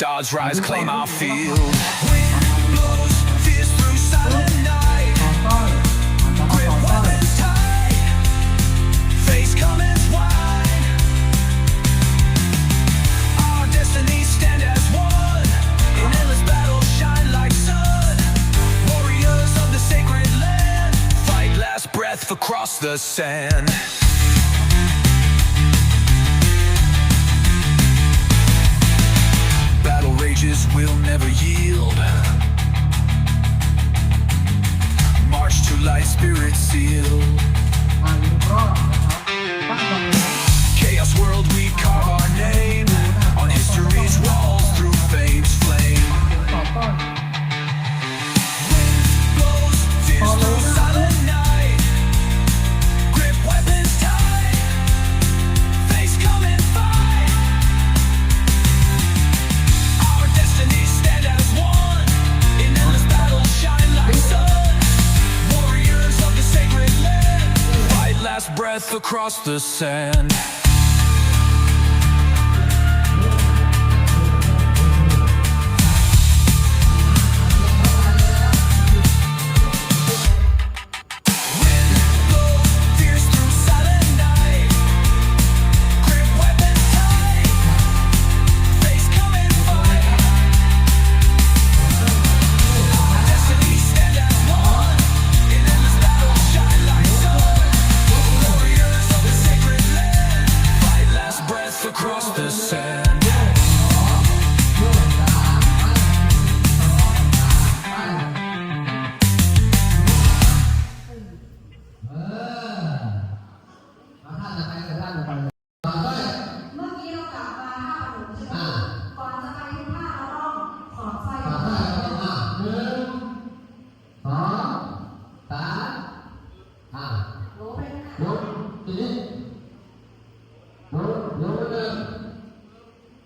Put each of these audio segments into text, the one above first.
Stars rise, claim our field. Wind blows fierce through silent night. Grip weapons tight. Face wide. Our destinies stand as one. In endless shine like sun. Warriors of the sacred land. Fight last breath across the sand. Rages will never yield. March to light spirit seal. Across the sand.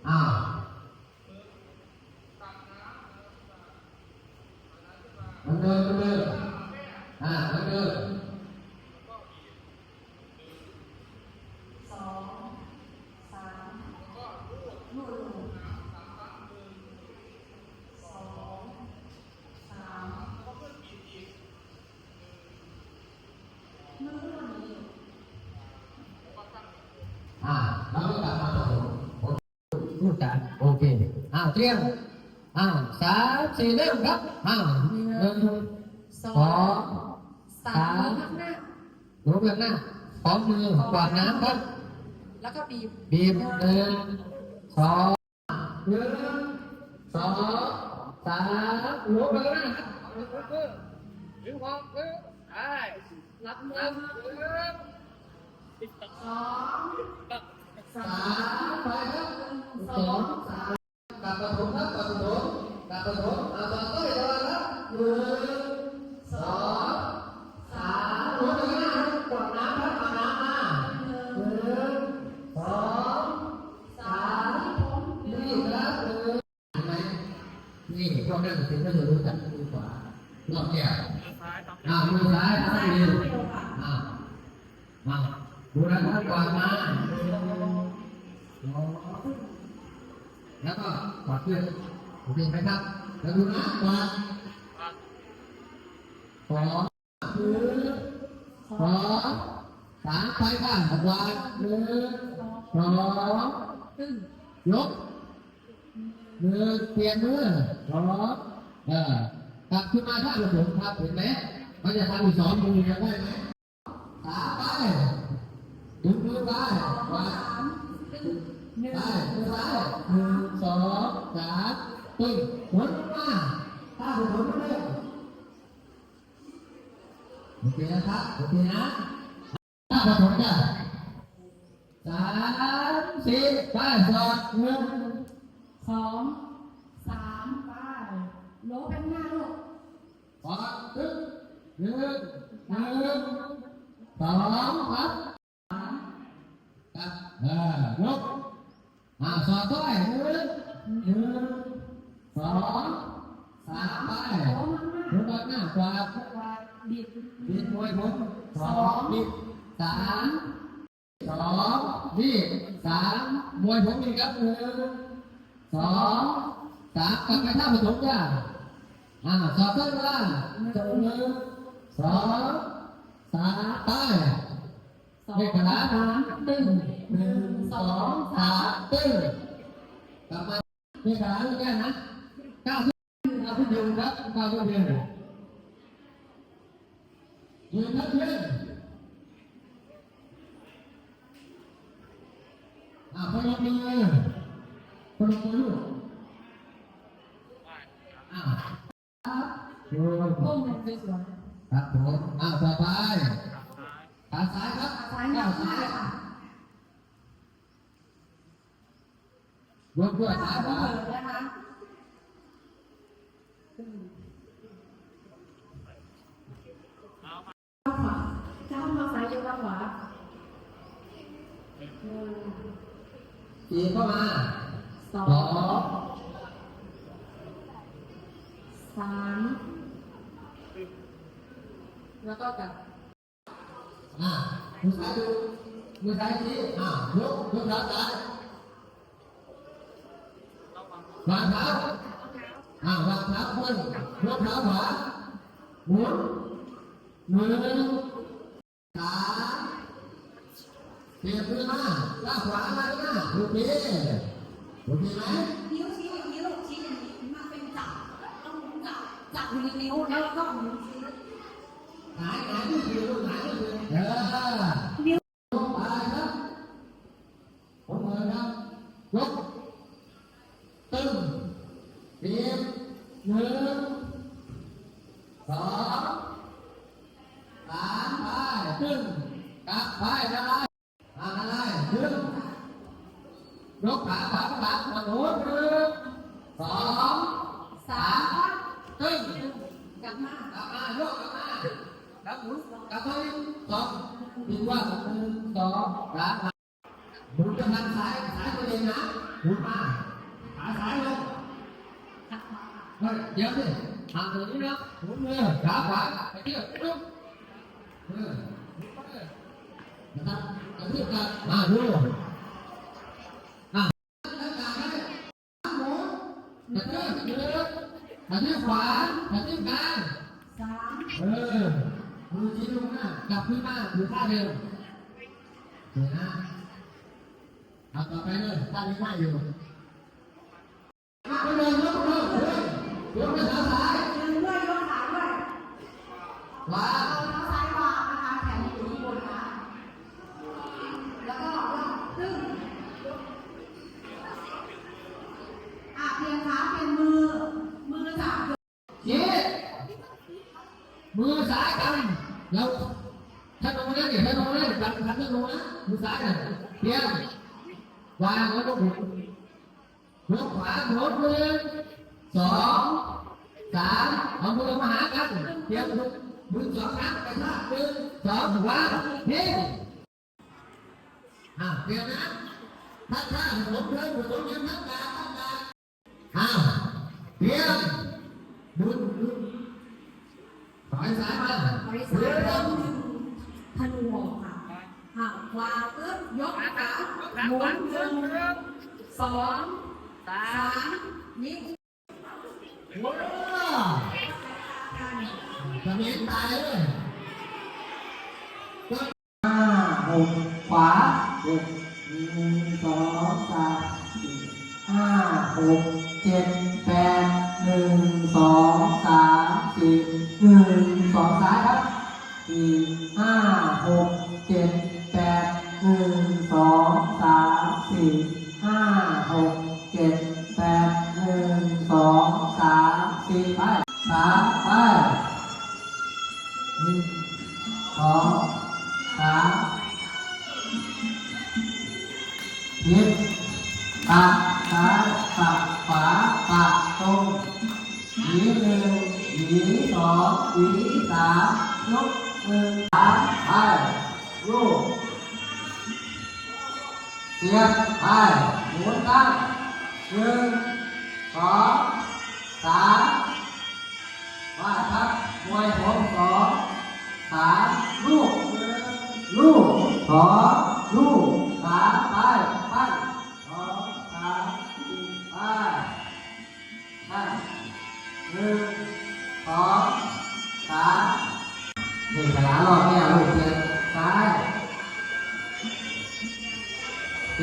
อ้าวมันเดินมันเดินอ่ามันเดิน สองสามนู่นนู่นสองสามนู่นนู่นนี่ อ่าเราก็กลับมาครับผมพูดกันโอเคอ้าว เตรียมอ้าวสามสี่เริ่มครับอ้าวหนึ่งสอสองงสามข้างหน้ายกแบบหน้าพร้อมมือกวาดน้ำครับ แล้วก็บีบบีบหนึ่งสองหนึ่งสองสามยกแบบหน้าครับรับมือสองสามไปครับสองสามกลับประถมครับกลับประถม กลับประถมเอาต่อต้อยต่อครับหนึ่งสองสามยกแบบหน้าครับกวาดน้ำครับเอาน้ำมาหนึ่งสองสามนี่ครับหนึ่งเห็นไหมนี่พวกนั้นถึงก็จะรู้จักดีกว่ารอบแก้วอ่ามือซ้ายทำให้ดีอ่ามาดูนะครับกวาดมา แล้วก็กวาดเพื่อนโอเคไหมครับ แล้วดูนะกวาดสองหนึ่งสองสามไปบ้างกวาดหนึ่งสองตึ้งยกมือเปลี่ยนมือสองเออกลับขึ้นมาท่าผสมครับเห็นไหมมันจะทำอีกสองมือจะได้ไหมสามไปดึงมือไปวางสามหนึ่งไปมือซ้ายหนึ่ง สองสามปึ้งหมุนมาท่าผสมมาเลยโอเคนะครับโอเคนะท่าผสมจะสามสี่ไปสองหนึ่งสองสามไปโลไปข้างหน้าลูกขอตึ๊บหนึ่งหนึ่งสองครับครับเออยกอ่าสอดด้วยหนึ่งหนึ่งสองสางหน้าหนึ่งหน้ากวาดวาดบีบบิดมวยผมสอดดสามมวยผมอีกครับหนึ่ง สสองสามกลับไปท่าผสมจ้าอ่าสอบเส้นเวลาจบหนึ่งสองสามไปสองเลขกระดาษสามตึ้งหนึ่งสองสามตึ้งกลับมา เลขกระดาษแค่นะเก้าขึ้นเก้าขึ้นยืนครับเก้าขึ้นยืนยืนครับยืนอ่าพนมมือพนมมือลูกอ่าครับโยนก้มลงสวยครับผมอ่าต่อไปขาซ้ายครับๆซ้ายหน้าซ้ายค่ะ ยกด้วยขาซ้ายขเปิวาดนะคะขวาเจ้ามาซ้ายยกขวาหนึ่งตีเข้ามาสองสามแล้วก็กลับอ่ามือซ้ายดูมือซ้ายชี้อ่ายกยกเท้าซ้าย วางเท้าอ่าวางเท้าขึ้นยกเท้าขวาหมุนหนึ่งสามเปลี่ยนมือมาลากขวามาหน้าโอเคโอเคไหมนิ้วชี้อย่างนี้ลูกชี้อย่างนี้มาเป็นจับต้องหุนจับจับอยู่ในนิ้วแล้วก็หมุนชี้หายหายที่คือลูกหายที่คือเออ นิ้ว ยกไปครับผมมือครับยกตึงเตรียมห นึ่งสองสามไปตึงกลับไปอะไรอะไรตึงยกขาขวาข้างหลังมาหนุนหนึ่งสองสามตึงกลับมากลับมายกกลับมาแล้วหมุนกลับไปสองดีว่าหนึ่งสองสามหมุนจะทางซ้ายซ้ายตัวเองนะหมุนมาซ้ายลง ขัดขวา เฮ้ยเดี๋ยวสิทางตรงนี้นะหมุนมือขาขวาไปเที่ยวปึ๊บเออนะครับกระทืบกันมาดูอะแล้วกลางให้หมุนกระทืบยืดกระทืบขวากระทืบกลางสามเออมือชี้ลงหน้ากลับขึ้นมาอยู่ท่าเดิมเดี๋ยวนะเอาต่อไปเลยท่านี้ท่าอยู่มาไปเลยยกเลยเฮ้ย ยกไปเท้าซ้ายยืนด้วยยกขาด้วยวาเอางเท้าซ้ายวางนะคะแขนอยู่ที่บนนะแล้วก็ยกตึ้งอะเปลี่ยนขาเปลี่ยนมือ มือจับชี้มือซ้ายกันแล้วถ้าตรงนั้นเนี่ยถ้าตรงนั้นเนี่ยกันกันตรงนั้นมือซ้ายน่ะเตรียมวางแล้วก็หมุนยกขวาหมุนหนึ่ง สองสามเอามือมาหากันเตรียมมือสองครั้งไปท่าหนึ่งสองวางนี่อะเตรียมนะถ้าท่าผมเดินผมยืนทั้งกลางทั้งกลางอ้าวเตรียมหมุนหมุนถอยซ้ายมาบริษัทเริ่มดึงธนูออกค่ะหักวางปึ๊บยกขาหมุนหนึ่งสองสามยิงว้าว จะมีตายเลยห้าหกขวาหกหนึ่งสองสามสี่ห้าหกเจ็ดแปดหนึ่งสองสามสี่หนึ่งสองซ้ายครับสี่ห้าหกเจ็ดแปดหนึ่ง หนึ่งหวีสองหวีสามยกหนึ่งสามไปลูกเสียบไปหมุนตั้งหนึ่งสองสามว่าครับมวยผมสองสามลูกลูกสองลูก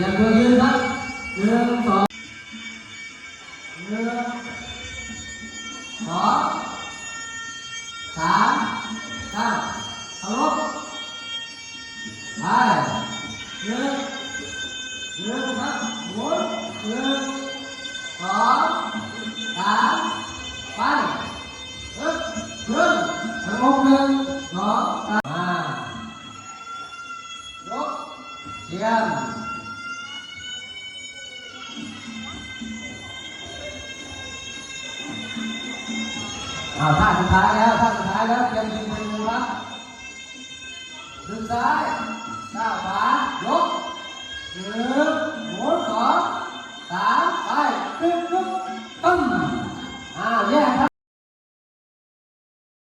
เปลี่ยนตัวยืนครับหนึ่งสองหนึ่งสองสามเก้า อาท่าสุดท้ายแล้วท่าสุดท้ายแล้วเตรียมยิงเนงูครับดึงซ้ายก้าขวายกหนึ่งหมุนสองสามไปตึ๊บตึ๊บ